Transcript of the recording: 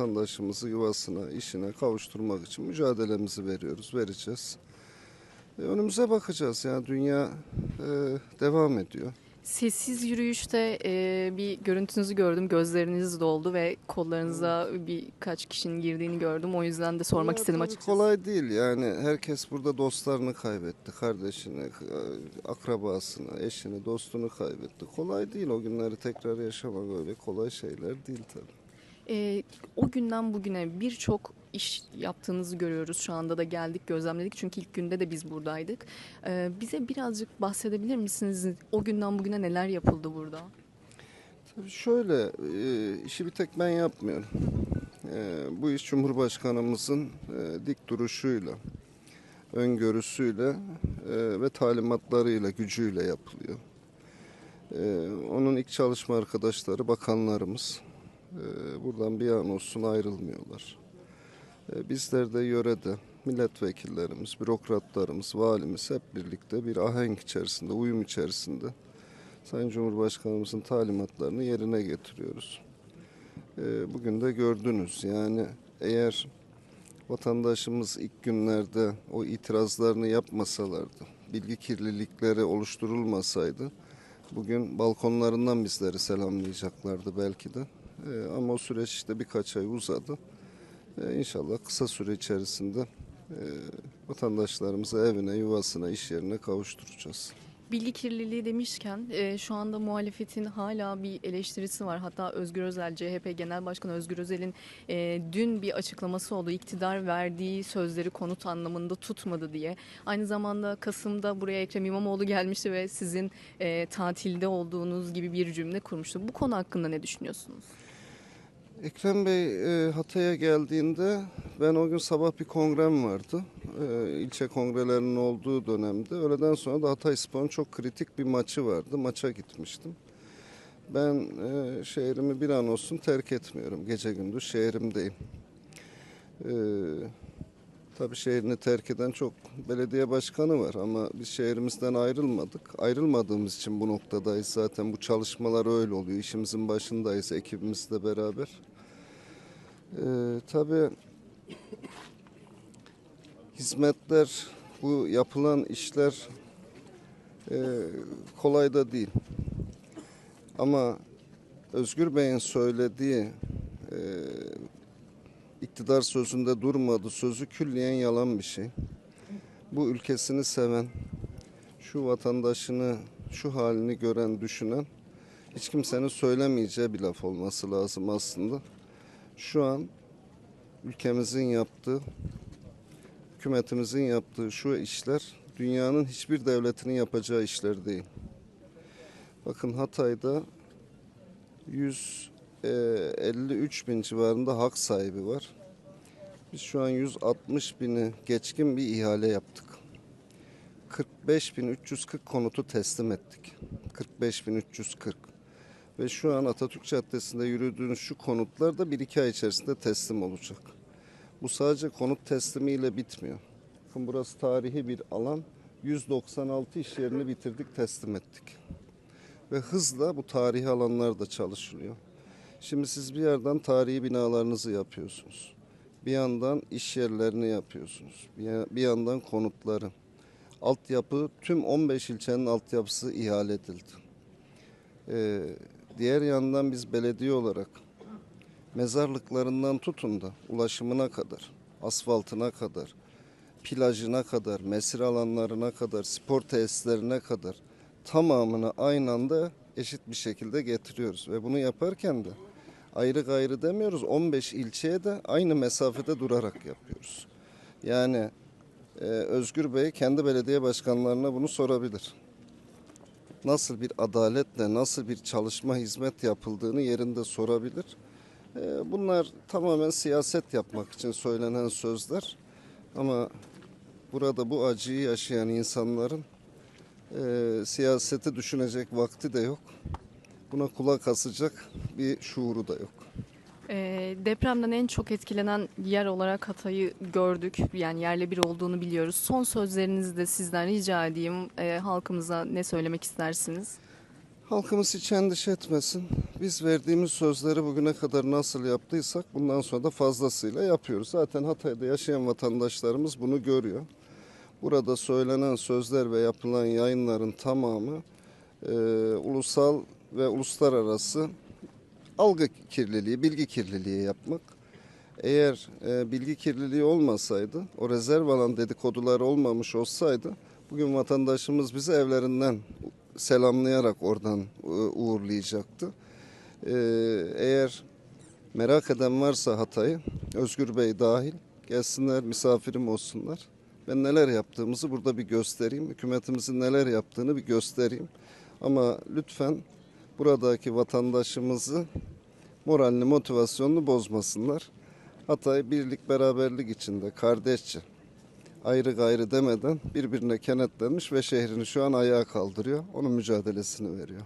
vatandaşımızı yuvasına, işine kavuşturmak için mücadelemizi veriyoruz, vereceğiz. E, önümüze bakacağız. Yani dünya e, devam ediyor. Sessiz yürüyüşte e, bir görüntünüzü gördüm. Gözleriniz doldu ve kollarınıza birkaç kişinin girdiğini gördüm. O yüzden de sormak Ya istedim açıkçası. Kolay değil yani. Herkes burada dostlarını kaybetti. Kardeşini, e, akrabasını, eşini, dostunu kaybetti. Kolay değil o günleri tekrar yaşamak öyle kolay şeyler değil tabii. E, o günden bugüne birçok iş yaptığınızı görüyoruz. Şu anda da geldik, gözlemledik. Çünkü ilk günde de biz buradaydık. E, bize birazcık bahsedebilir misiniz? O günden bugüne neler yapıldı burada? Tabii şöyle, e, işi bir tek ben yapmıyorum. E, bu iş Cumhurbaşkanımızın e, dik duruşuyla, öngörüsüyle e, ve talimatlarıyla, gücüyle yapılıyor. E, onun ilk çalışma arkadaşları, bakanlarımız buradan bir an olsun ayrılmıyorlar. E, bizler de yörede, milletvekillerimiz, bürokratlarımız, valimiz hep birlikte bir ahenk içerisinde, uyum içerisinde Sayın Cumhurbaşkanımızın talimatlarını yerine getiriyoruz. Ee, Bugün de gördünüz yani eğer vatandaşımız ilk günlerde o itirazlarını yapmasalardı, bilgi kirlilikleri oluşturulmasaydı bugün balkonlarından bizleri selamlayacaklardı belki de. Ee, Ama o süreç işte birkaç ay uzadı. Ee, İnşallah kısa süre içerisinde e, vatandaşlarımızı evine, yuvasına, iş yerine kavuşturacağız. Bilgi kirliliği demişken e, şu anda muhalefetin hala bir eleştirisi var. Hatta Özgür Özel, CHP Genel Başkanı Özgür Özel'in e, dün bir açıklaması oldu. İktidar verdiği sözleri konut anlamında tutmadı diye. Aynı zamanda Kasım'da buraya Ekrem İmamoğlu gelmişti ve sizin e, tatilde olduğunuz gibi bir cümle kurmuştu. Bu konu hakkında ne düşünüyorsunuz? Ekrem Bey e, Hatay'a geldiğinde ben o gün sabah bir kongrem vardı. E, ilçe kongrelerinin olduğu dönemde. Öğleden sonra da Hatay Spor'un çok kritik bir maçı vardı. Maça gitmiştim. Ben e, şehrimi bir an olsun terk etmiyorum. Gece gündüz şehrimdeyim. E, tabii şehrini terk eden çok belediye başkanı var ama biz şehrimizden ayrılmadık. Ayrılmadığımız için bu noktadayız zaten. Bu çalışmalar öyle oluyor. İşimizin başındayız ekibimizle beraber. Ee, tabii hizmetler, bu yapılan işler e, kolay da değil. Ama Özgür Bey'in söylediği e, iktidar sözünde durmadı sözü külliyen yalan bir şey. Bu ülkesini seven, şu vatandaşını, şu halini gören, düşünen hiç kimsenin söylemeyeceği bir laf olması lazım aslında. Şu an ülkemizin yaptığı, hükümetimizin yaptığı şu işler dünyanın hiçbir devletinin yapacağı işler değil. Bakın Hatay'da 153 bin civarında hak sahibi var. Biz şu an 160 bini geçkin bir ihale yaptık. 45.340 konutu teslim ettik. 45.340. Ve şu an Atatürk Caddesi'nde yürüdüğünüz şu konutlar da 1-2 ay içerisinde teslim olacak. Bu sadece konut teslimiyle bitmiyor. Bakın burası tarihi bir alan. 196 iş yerini bitirdik, teslim ettik. Ve hızla bu tarihi alanlarda çalışılıyor. Şimdi siz bir yerden tarihi binalarınızı yapıyorsunuz. Bir yandan iş yerlerini yapıyorsunuz. Bir, ya- bir yandan konutları. Altyapı, tüm 15 ilçenin altyapısı ihale edildi. Ee, diğer yandan biz belediye olarak mezarlıklarından tutun da ulaşımına kadar, asfaltına kadar, plajına kadar, mesir alanlarına kadar, spor tesislerine kadar tamamını aynı anda eşit bir şekilde getiriyoruz. Ve bunu yaparken de ayrı gayrı demiyoruz. 15 ilçeye de aynı mesafede durarak yapıyoruz. Yani e, Özgür Bey kendi belediye başkanlarına bunu sorabilir. Nasıl bir adaletle, nasıl bir çalışma hizmet yapıldığını yerinde sorabilir. E, bunlar tamamen siyaset yapmak için söylenen sözler. Ama burada bu acıyı yaşayan insanların e, siyaseti düşünecek vakti de yok. Buna kulak asacak bir şuuru da yok. E, depremden en çok etkilenen yer olarak Hatay'ı gördük. Yani yerle bir olduğunu biliyoruz. Son sözlerinizi de sizden rica edeyim. E, halkımıza ne söylemek istersiniz? Halkımız hiç endişe etmesin. Biz verdiğimiz sözleri bugüne kadar nasıl yaptıysak bundan sonra da fazlasıyla yapıyoruz. Zaten Hatay'da yaşayan vatandaşlarımız bunu görüyor. Burada söylenen sözler ve yapılan yayınların tamamı e, ulusal ve uluslararası algı kirliliği, bilgi kirliliği yapmak. Eğer e, bilgi kirliliği olmasaydı, o rezerv alan dedikodular olmamış olsaydı, bugün vatandaşımız bizi evlerinden selamlayarak oradan e, uğurlayacaktı. E, eğer merak eden varsa Hatay'ı, Özgür Bey dahil gelsinler misafirim olsunlar. Ben neler yaptığımızı burada bir göstereyim. Hükümetimizin neler yaptığını bir göstereyim. Ama lütfen buradaki vatandaşımızı moralini, motivasyonunu bozmasınlar. Hatay birlik beraberlik içinde kardeşçe ayrı gayrı demeden birbirine kenetlenmiş ve şehrini şu an ayağa kaldırıyor. Onun mücadelesini veriyor.